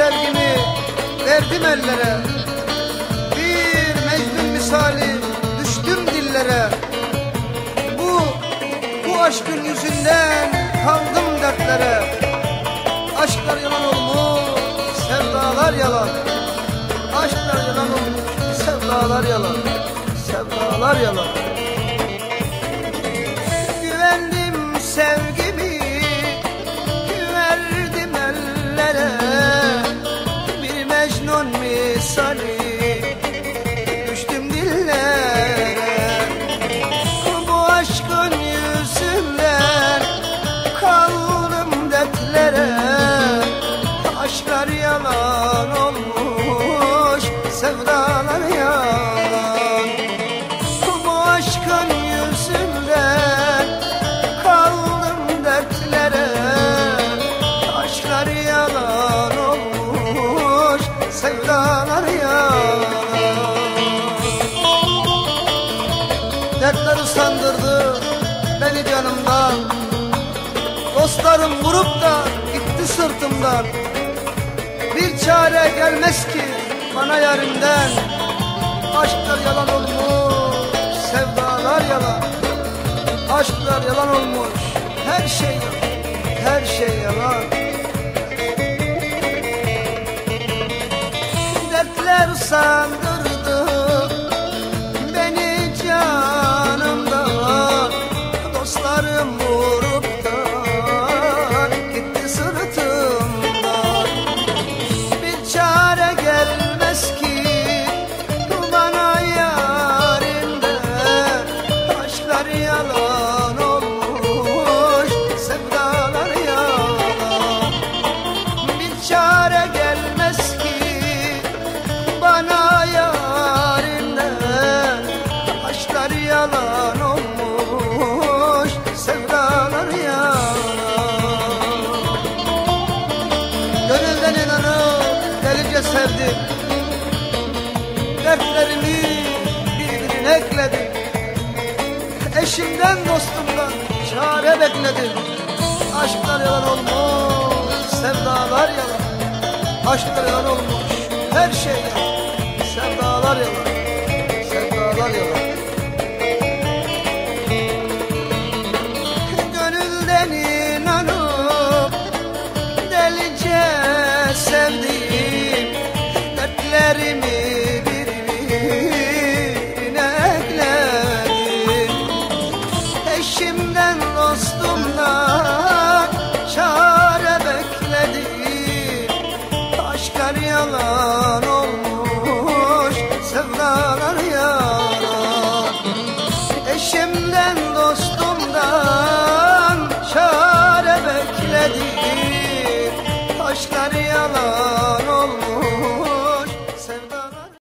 sevgimi verdim ellere. Bir Mecnun misali düştüm dillere. Bu, bu aşkın yüzünden kaldım dertlere. Aşklar yalan olmuş, sevdalar yalan. Aşklar yalan olmuş, sevdalar yalan. Sevdalar yalan. Güvendim sevgimi misali Düştüm dillere. Bu aşkın yüzünden Kaldım dertlere. Aşklar yalan olmuş Sevdalar yalan. Bu aşkın Dertler usandırdı beni canımdan. Dostlarım vurup da gitti sırtımdan. Bir çare gelmez ki bana yarimden Aşklar yalan olmuş, sevdalar yalan. Aşklar yalan olmuş, her şey yalan, her şey yalan. Dertler usandırdı sevdim Dertlerimi birbirine ekledim. Eşimden dostumdan çare bekledim. Aşklar yalan olmuş, sevdalar yalan. Aşklar yalan olmuş, her şey yalan. Sevdalar yalan, ellerimi birbirine ekledim. Eşimden dostumdan çare bekledim. Aşklar yalan olmuş sevdalar yalan. Eşimden dostumdan çare bekledim.